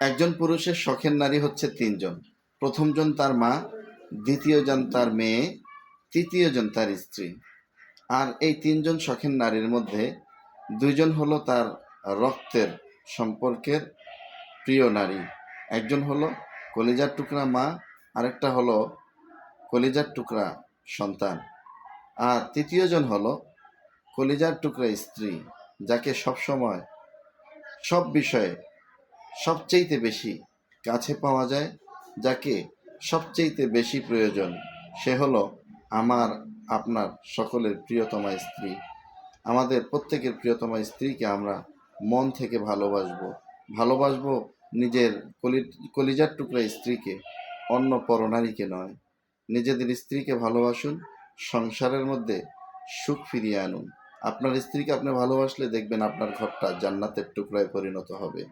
একজন পুরুষের শখের নারী হচ্ছে তিনজন। প্রথমজন তার মা, দ্বিতীয়জন তার মেয়ে, তৃতীয়জন তার স্ত্রী। আর এই তিনজন শখের নারীর মধ্যে দুইজন হলো তার রক্তের সম্পর্কের প্রিয় নারী। একজন হলো কলিজার টুকরা মা, আরেকটা হলো কলিজার টুকরা সন্তান। আর তৃতীয়জন হলো কলিজার টুকরা স্ত্রী, যাকে সবসময়, সব বিষয়ে সবচেয়েতে বেশি কাছে পাওয়া যায়, যাকে সবচেয়েতে বেশি প্রয়োজন, সে হলো আমার, আপনার সকলের প্রিয়তমা স্ত্রী। আমাদের প্রত্যেকের প্রিয়তমা স্ত্রীকে আমরা মন থেকে ভালোবাসবো। ভালোবাসবো নিজের কলি, কলিজার টুকরা স্ত্রীকে, অন্য পরনারীকে নয়। নিজেদের স্ত্রীকে ভালোবাসুন, সংসারের মধ্যে সুখ ফিরিয়ে আনুন। আপনার স্ত্রীকে আপনি ভালোবাসলে দেখবেন আপনার ঘরটা জান্নাতের টুকরায় পরিণত হবে।